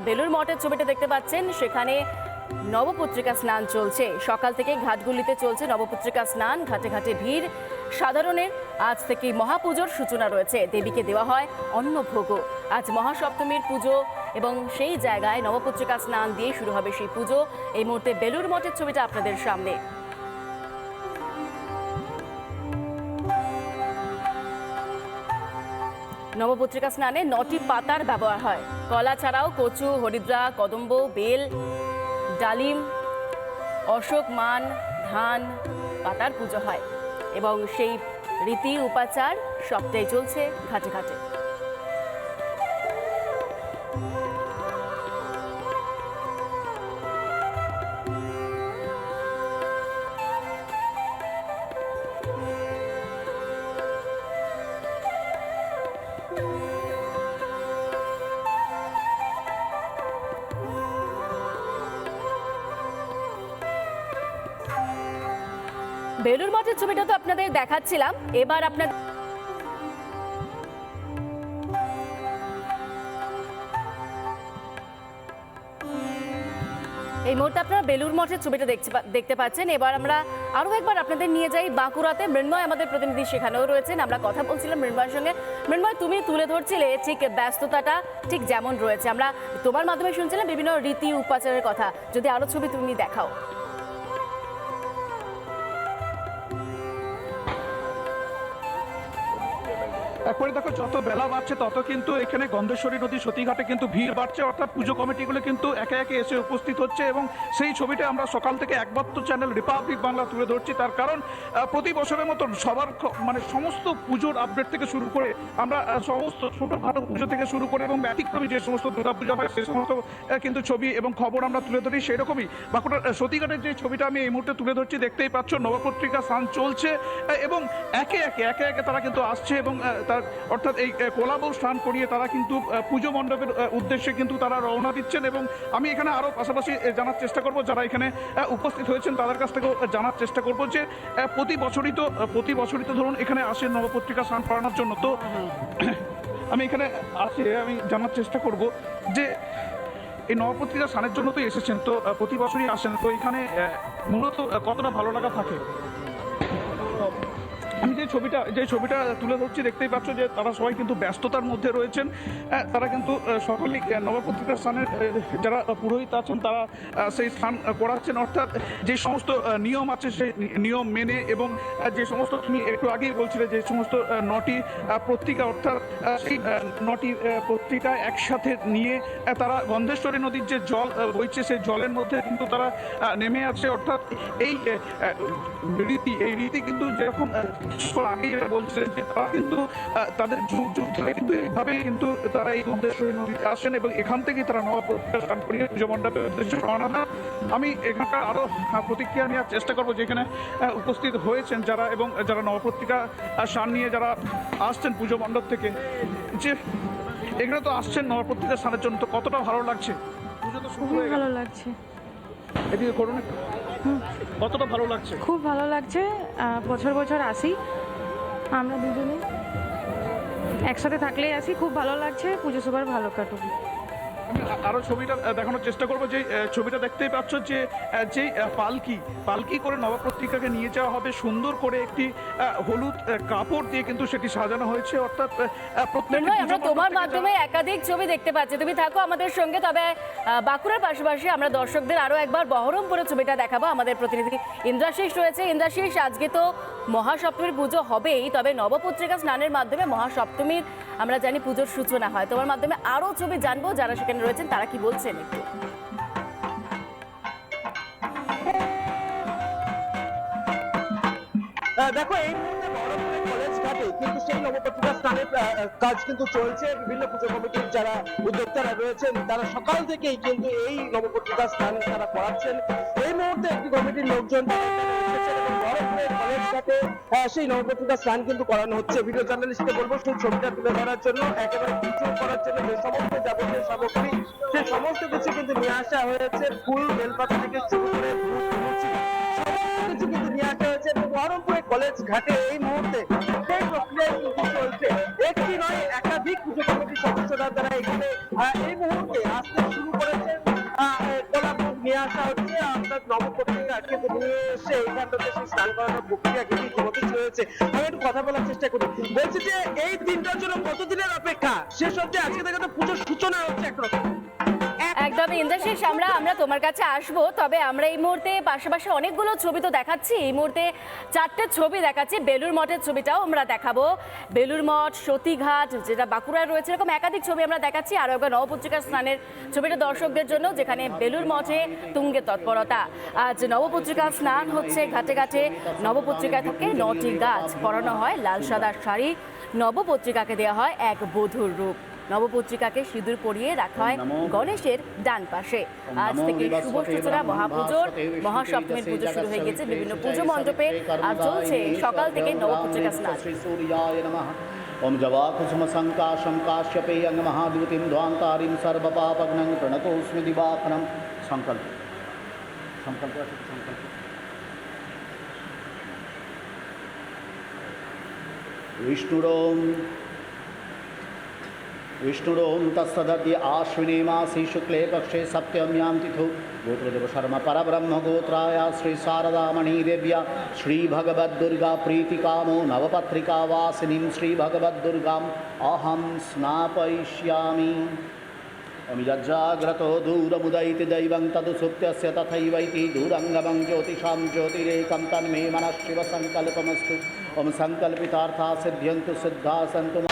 বেলুর মঠের ছবিটা দেখতে পাচ্ছেন। সেখানে নবপত্রিকা স্নান চলছে। সকাল থেকে ঘাটগুলিতে চলছে নবপত্রিকা স্নান। ঘাটে ঘাটে ভিড়। সাধারণের আজ থেকে মহাপুজোর সূচনা রয়েছে। দেবীকে দেওয়া হয় অন্নভোগও। আজ মহাসপ্তমীর পুজো এবং সেই জায়গায় নবপত্রিকা স্নান দিয়ে শুরু হবে সেই পুজো। এই মুহূর্তে বেলুর মঠের ছবিটা আপনাদের সামনে। নবপত্রিকা স্নানে নটি পাতার ব্যবহার হয়। কলা ছাড়াও কচু, হরিদ্রা, কদম্ব, বেল, ডালিম, অশোক মান, ধান পাতার পুজো হয়। এবং সেই রীতি, উপাচার সবটাই চলছে ঘাটে ঘাটে। বেলুর মঠের ছবিটা তো আপনাদের দেখাচ্ছিলাম। এবার আপনাদের এই মুহূর্তে আপনারা বেলুর মঠের ছবিটা দেখতে দেখতে পাচ্ছেন। এবার আমরা আরও একবার আপনাদের নিয়ে যাই বাঁকুড়াতে। মৃন্ময় আমাদের প্রতিনিধি সেখানেও রয়েছেন। আমরা কথা বলছিলাম মৃন্ময়ের সঙ্গে। মৃন্ময়, তুমি তুলে ধরছিলে ঠিক ব্যস্ততাটা ঠিক যেমন রয়েছে। আমরা তোমার মাধ্যমে শুনছিলাম বিভিন্ন রীতি উপাচারের কথা। যদি আরও ছবি তুমি দেখাও। করে দেখো, যত বেলা বাড়ছে, তত কিন্তু এখানে গন্ধেশ্বরী নদী সতীঘাটে কিন্তু ভিড় বাড়ছে। অর্থাৎ পুজো কমিটিগুলো কিন্তু একে একে এসে উপস্থিত হচ্ছে এবং সেই ছবিটা আমরা সকাল থেকে একমাত্র চ্যানেল রিপাবলিক বাংলা তুলে ধরছি। তার কারণ প্রতি বছরের মতন সবার মানে সমস্ত পুজোর আপডেট থেকে শুরু করে আমরা সমস্ত ছোটোখাটো পুজো থেকে শুরু করে এবং ব্যতিক্রমী যে সমস্ত দুর্গা পুজো হয়, সে সমস্ত কিন্তু ছবি এবং খবর আমরা তুলে ধরি সেরকমই বাঁকুড়ার সতীঘাটের যে ছবিটা আমি এই মুহূর্তে তুলে ধরছি, দেখতেই পাচ্ছ নবপত্রিকা স্নান চলছে এবং একে একে একে একে তারা কিন্তু আসছে এবং তার অর্থাৎ এই কোলাবল স্নান করিয়ে তারা কিন্তু পুজো মণ্ডপের উদ্দেশ্যে কিন্তু তারা রওনা দিচ্ছেন এবং আমি এখানে আরও পাশাপাশি জানার চেষ্টা করব। যারা এখানে উপস্থিত হয়েছেন তাদের কাছ থেকেও জানার চেষ্টা করব যে প্রতি বছরই তো প্রতি বছরই তো ধরুন এখানে আসেন নবপত্রিকা স্নান করানোর জন্য। তো আমি এখানে আসে, আমি জানার চেষ্টা করব যে, এই নবপত্রিকা স্নানের জন্য তো এসেছেন, তো প্রতি বছরই আসেন। তো এখানে মূলত কতটা ভালো লাগা থাকে? যে ছবিটা যে ছবিটা তুলে ধরছি দেখতেই পাচ্ছ যে তারা সবাই কিন্তু ব্যস্ততার মধ্যে রয়েছেন। তারা কিন্তু সকলেই আহ, নবপত্রিকা স্থানের যারা পুরোহিত আছেন তারা সেই স্থান করাচ্ছেন। অর্থাৎ যে সমস্ত নিয়ম আছে সেই নিয়ম মেনে এবং যে সমস্ত তুমি একটু আগেই বলছিলে যে সমস্ত নটি পত্রিকা অর্থাৎ সেই নটি পত্রিকা একসাথে নিয়ে তারা গন্ধেশ্বরী নদীর যে জল বইছে সেই জলের মধ্যে কিন্তু তারা নেমে আছে অর্থাৎ এই রীতি এই রীতি কিন্তু যেরকম আহ, কিছুক্ষণ আগেই বলছিলেন যে তারা কিন্তু তাদের যুগ যুগ ধরে কিন্তু এইভাবেই কিন্তু তারা এই গন্ধেশ্বরী নদীতে আসেন এবং এখান থেকেই তারা নবাব স্থান করিয়ে পুজো মণ্ডপের উদ্দেশ্যে রওনা দেন। আমি এখানকার আরও প্রতিক্রিয়া নেওয়ার চেষ্টা করব যেখানে উপস্থিত হয়েছেন যারা এবং যারা নবপত্রিকা সান নিয়ে যারা আসছেন পুজো মণ্ডপ থেকে। যে এখানে তো আসছেন নবপত্রিকা স্নানের জন্য তো কতটা ভালো লাগছে? পুজো তো শুরু হয়ে ভালো লাগছে। এদিকে করুন। কতটা ভালো লাগছে? খুব ভালো লাগছে বছর বছর আসি। আমরা দুজনে একসাথে থাকলেই আছি খুব ভালো লাগছে পুজো সবার ভালো কাটুক। আমি আ- আরও ছবিটা দেখানোর চেষ্টা করব যে ছবিটা দেখতেই পাচ্ছ যে যে পালকি পালকি করে নবপত্রিকাকে নিয়ে যাওয়া হবে সুন্দর করে একটি হলুদ কাপড় দিয়ে কিন্তু সেটি সাজানো হয়েছে অর্থাৎ আমরা তোমার মাধ্যমে একাধিক ছবি দেখতে পাচ্ছি। তুমি থাকো আমাদের সঙ্গে তবে বাঁকুড়ার পাশাপাশি আমরা দর্শকদের আরও একবার বহরমপুরের ছবিটা দেখাবো। আমাদের প্রতিনিধি ইন্দ্রাশিস রয়েছে। ইন্দ্রাশিস আজকে তো মহাসপ্তমীর পুজো হবেই তবে নবপত্রিকা স্নানের মাধ্যমে মহাসপ্তমীর আমরা জানি পুজোর সূচনা হয়। তোমার মাধ্যমে আরও ছবি জানব যারা সেখানে রয়েছেন, তারা কি বলছেন একটু? দেখো, এই কিন্তু সেই নবপত্রিকা স্থানের কাজ কিন্তু চলছে। বিভিন্ন পুজো কমিটির যারা উদ্যোক্তারা রয়েছেন, তারা সকাল থেকেই কিন্তু এই নবপত্রিকা স্থান তারা করাচ্ছেন এই মুহূর্তে একটি কমিটির লোকজন ঘাটে আহ, সেই নবপত্রিকা স্থান কিন্তু করানো হচ্ছে। ভিডিও জার্নালিস্টকে বলব সেই ছবিটা তুলে ধরার জন্য একেবারে পুজো করার জন্য যে সমস্ত যাবতীয় সামগ্রী সে সমস্ত কিছু কিন্তু নিয়ে আসা হয়েছে। ফুল বেলপাতা থেকে শুরু করে কিছু কিন্তু নিয়ে আসা হয়েছে। এবং বহরমপুরের কলেজ ঘাটে এই মুহূর্তে সেই প্রক্রিয়া কিন্তু চলছে। একটি নয় একাধিক পুজো কমিটির সদস্যরা যারা এখানে কথা বলার চেষ্টা করি বলছি যে এই দিনটার জন্য কতদিনের অপেক্ষা? শেষ হচ্ছে আজকে থেকে তো পুজোর সূচনা হচ্ছে একরকম একদমই ইন্দ্রাশিস আমরা আমরা তোমার কাছে আসব। তবে আমরা এই মুহূর্তে পাশাপাশি অনেকগুলো ছবি তো দেখাচ্ছি। এই মুহূর্তে চারটে ছবি দেখাচ্ছি। বেলুর মঠের ছবিটাও আমরা দেখাবো। বেলুর মঠ, সতীঘাট, যেটা বাঁকুড়ায় রয়েছে, এরকম একাধিক ছবি আমরা দেখাচ্ছি। আরও একবার নবপত্রিকার স্নানের ছবিটা দর্শকদের জন্য, যেখানে বেলুর মঠে তুঙ্গের তৎপরতা। আজ নবপত্রিকার স্নান হচ্ছে ঘাটে ঘাটে। নবপত্রিকা থেকে নটি গাছ পরানো হয়, লাল সাদা শাড়ি নবপত্রিকাকে দেওয়া হয় এক বধুর রূপ। নবপত্রিকাকে সিঁদুর পরিয়ে রাখা হয় গণেশের ডান পাশে আজ থেকে শুভ সূচনা মহাপুজোর মহাসপ্তমীর পুজো শুরু হয়ে গেছে বিভিন্ন পুজো মণ্ডপে আর চলছে সকাল থেকে নবপত্রিকা স্নান सूर्याय नमः ॐ जवाकुसुमसङ्काशं काश्यपेयं महाद्युतिं ध्वान्तारिं सर्वपापग्नं प्रणतोऽस्मि दिवाकरं सङ्कल्प सङ्कल्प सङ्कल्प विष्णुरों विष्णुरोन्तस्सदति आश्विनीमासी शुक्ले पक्षे सप्तम्यां तिथौ गोत्रदेवशर्म परब्रह्मगोत्राया श्रीशारदामणिदेव्या श्रीभगवद्दुर्गाप्रीतिकामो नवपत्रिकावासिनीं अहम अहं स्नापयिष्यामि। दूर दूरमुदयति दैवं तदु सुप्त्यस्य तथैवैति दूरङ्गमं ज्योतिषां ज्योतिरेकं तन्मे मनः शिवसङ्कल्पमस्तु। ओम संकल्पिता सिद्ध्यन्तु सिद्धा सन्तु